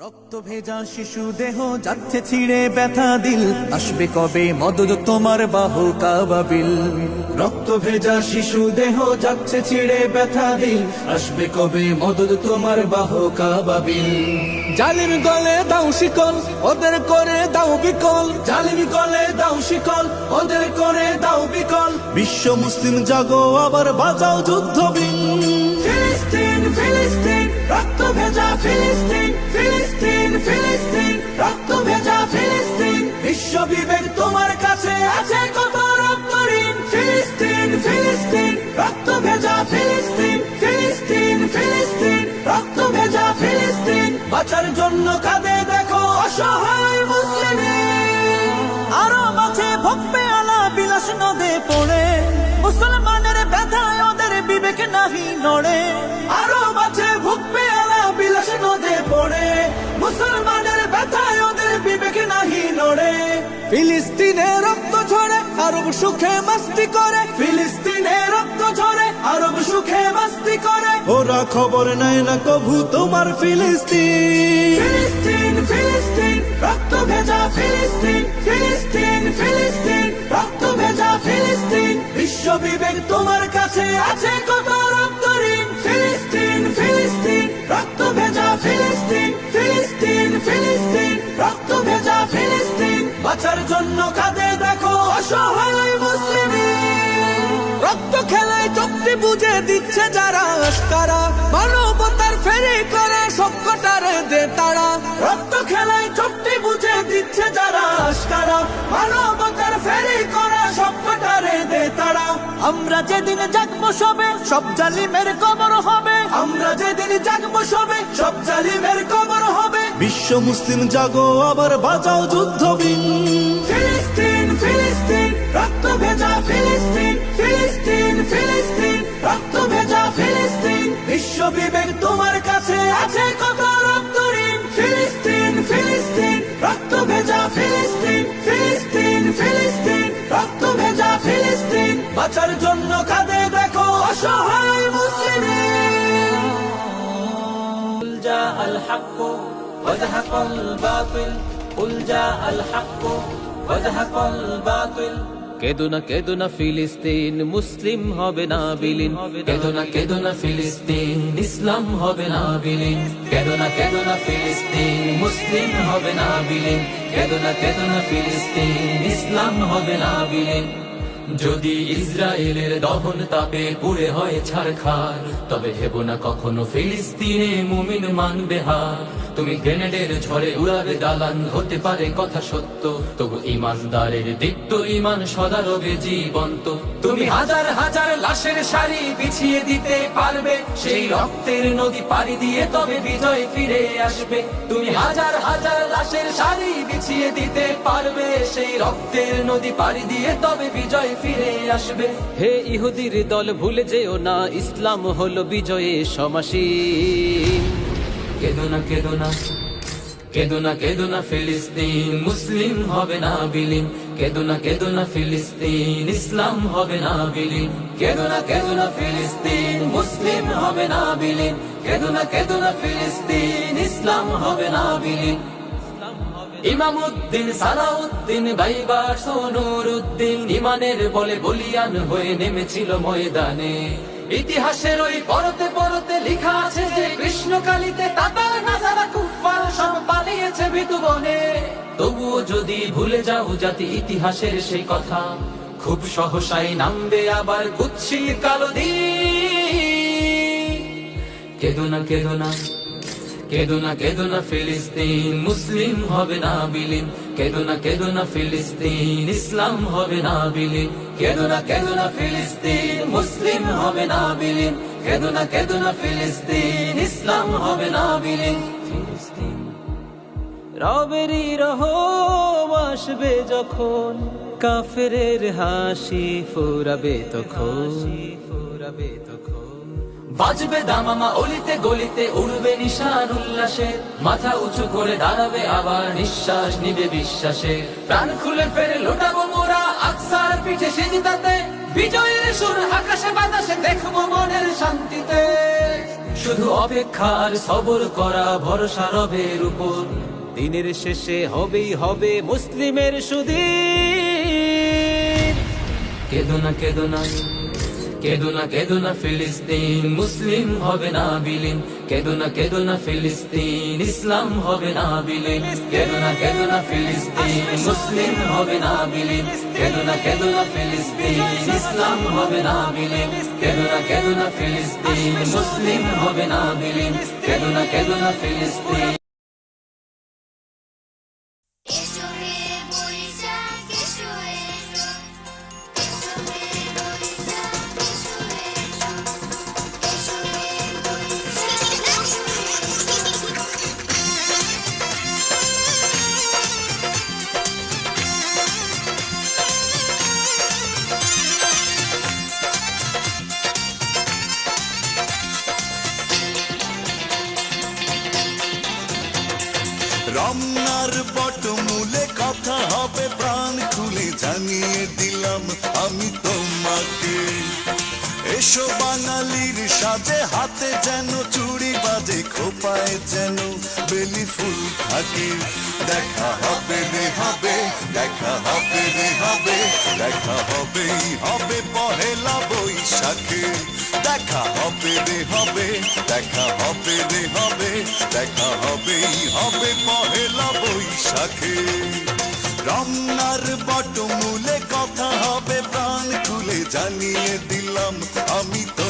রক্ত ভেজা শিশু দেহ যাচ্ছে ছিঁড়ে ব্যথা দিল। আসবে কবে মদত তোমার বাহু কাবাবিল? রক্ত ভেজা শিশু দেহ যাচ্ছে ছিঁড়ে ব্যথা দিল। আসবে কবে মদত তোমার বাহু কাবাবিল? জালিম গলে দাও শিকল, ওদের করে দাও বিকল। জালিম গলে দাও শিকল, ওদের করে দাও বিকল। বিশ্ব মুসলিম জাগো, আবার বাজাও যুদ্ধ বিন ফিলিস্তিন ফিলিস্তিন। রক্ত ভেজা ফিলিস্তিন ফিলিস্তিন ফিলিস্তিন। রক্ত ভেজা ফিলিস্তিন, বিশ্ব বিবেক তোমার কাছে আছে কত রক্ত ঋণ? ফিলিস্তিন ফিলিস্তিন। রক্ত ভেজা ফিলিস্তিন ফিলিস্তিন ফিলিস্তিন। রক্ত ভেজা ফিলিস্তিন, বাঁচার জন্য কাঁদে দেখো অসহায় মুসলিম। আরও মাঝে ভক্তি আলা বিলাস নদে পড়ে। মুসলমানের ব্যথায় ওদের বিবেক নাহি নড়ে। আরও মাঝে মুসলমানের ব্যথায় ওদের বিবেক নাহি নড়ে। ফিলিস্তিনে রক্ত ঝরে, আরব সুখে মাস্তি করে। ফিলিস্তিনে রক্ত ঝরে, আরব সুখে মাস্তি করে। ওরা খবর নেয় না কভু তোমার ফিলিস্তিন। ফিলিস্তিন ফিলিস্তিন, রক্ত ভেজা ফিলিস্তিন। ফিলিস্তিন ফিলিস্তিন, রক্ত ভেজা ফিলিস্তিন। বিশ্ব বিবেক তোমার মানবতার ফেরি করে দে তারা। রক্ত খেলায় বুঝে দিচ্ছে যারা মানবতার ফেরি করে দে তারা। আমরা যেদিন জাগবো সবে সব জালিমের কবর হবে। আমরা যেদিন জাগবো সবে সব জালিমের কবর হবে। বিশ্ব মুসলিম জাগো, আবার বাজাও যুদ্ধ وزهق الباطل قل جاء الحق وزهق الباطل কেদো না কেদো না ফিলিস্তিন মুসলিম হবে না বিলীন কেদো না কেদো না ফিলিস্তিন ইসলাম হবে না বিলীন কেদো না কেদো না ফিলিস্তিন মুসলিম হবে না বিলীন কেদো না কেদো না ফিলিস্তিন ইসলাম হবে না বিলীন যদি ইসরায়েলের দহন তাপে পুড়ে হয় ছারখার তবে হেব না কখনো ফিলিস্তিনে মুমিন মানবে হার। তুমি গ্রেনেডের ঝড়ে উড়াবে দালান, হতে পারে কথা সত্য, তবু ইমানদারের দীপ্ত ইমান সদা রবে জীবন্ত। তুমি হাজার হাজার লাশের সারি বিছিয়ে দিতে পারবে, সেই রক্তের নদী পাড়ি দিয়ে তবে বিজয় ফিরে আসবে। তুমি হাজার হাজার লাশের সারি বিছিয়ে দিতে পারবে, সেই রক্তের নদী পাড়ি দিয়ে তবে বিজয় হে ইহুদির দল, ভুলে যেও না, ইসলাম হলো বিজয়ে সমাসীন। কেদো না কেদো না কেদো না কেদো না ফিলিস্তিন, মুসলিম হবে না বিলীন। কেদো না কেদো না ফিলিস্তিন, ইসলাম হবে না বিলীন। কেদো না কেদো না ফিলিস্তিন, মুসলিম হবে না বিলীন। কেদো না কেদো না ফিলিস্তিন, ইসলাম হবে না বিলীন। ইমামউদ্দিন সালাউদ্দিন, বাইবার সোনুর উদ্দিন ইমানের বলে বলিয়ান হয়ে নেমেছিল ময়দানে। ইতিহাসের ওই পরতে পরতে লেখা আছে যে, কৃষ্ণকালীতে তাতার নাজারা কুফার সব পালিয়েছে ভিতু বনে। তবুও যদি ভুলে যাও জাতি ইতিহাসের সেই কথা, খুব সহসাই নামবে আবার কুচ্ছির কালো দিন। কেদো না কেদো না কেদো না কেদো না ফিলিস্তিন, মুসলিম হবে না বিলীন। ফিলিস্তিন, ইসলাম হবে না বিলীন। ফিলিস্তিন, মুসলিম হবে না বিলীন। ফিলিস্তিন, ইসলাম হবে না বিলীন। রবেরই রহম আসবে যখন কাফের হাসি ফুরাবে তখন ফুরাবে তখন। বাজবে দামামা অলিতে গলিতে, উড়বে নিশান উল্লাসে। মাথা উঁচু করে দাঁড়াবে আবার নিঃশ্বাস নিবে বিশ্বাসে। প্রাণ খুলে ফেরে লোটাবো মোরা আকসার পিঠে সিজদাতে। বিজয়ের সুর আকাশে বাতাসে দেখব মনের শান্তিতে। শুধু অপেক্ষার সবর করা ভরসা রবের উপর। দিনের শেষে হবেই হবে মুসলিমের সুদিন। কেদো না কেদো না। কেদো না কেদো না ফিলিস্তিন, মুসলিম হবে না বিলীন। কেদো না কেদো না ফিলিস্তিন, ইসলাম হবে না বিলীন। কেদো না কেদো না ফিলিস্তিন, মুসলিম হবে না বিলীন। কেদো না কেদো না ফিলিস্তিন, ইসলাম হবে না বিলীন। কেদো না কেদো না ফিলিস্তিন, মুসলিম হবে না বিলীন। কেদো না কেদো না ফিলিস্তিন। রমনার বটমূলে কথা হবে, প্রাণ খুলে জানিয়ে দিলাম আমি তোমাকে। এসো বাঙালির সাজে, হাতে যেন চুড়ি বাজে, খোপায় যেন বেলি ফুল থাকে। দেখা হবে রে হবে, দেখা হবে রে হবে, দেখা হবেই হবে পহেলা বৈশাখে দেখা হবে রে হবে, দেখা হবে রে হবে, দেখা হবেই হবে পহেলা বৈশাখে। রমনার বটমূলে কথা হবে, প্রাণ খুলে জানিয়ে দিলাম, আমি তোমাকে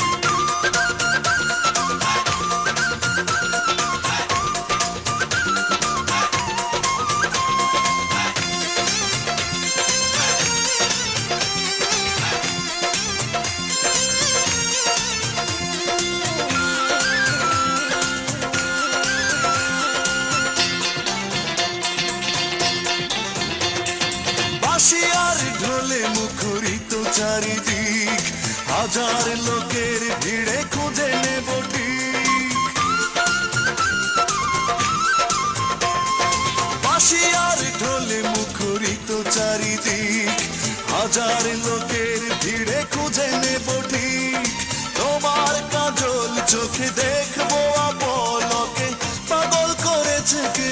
চারিদিক হাজার লোকের ভিড়ে খুঁজে নেব আর ঢোলে মুখরিত চারিদিক, হাজার লোকের ভিড়ে খুঁজে নেব ঠিক। তোমার কাজল চোখে দেখব আপলকে পাগল করেছে কে?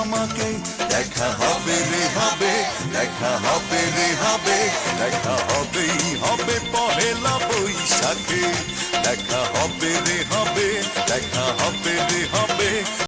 আমাকে। দেখা হবে রে হবে, দেখা হবে রে হবে, দেখা পহেলা বৈশাখে দেখা হবে রে হবে দেখা হবে রে হবে।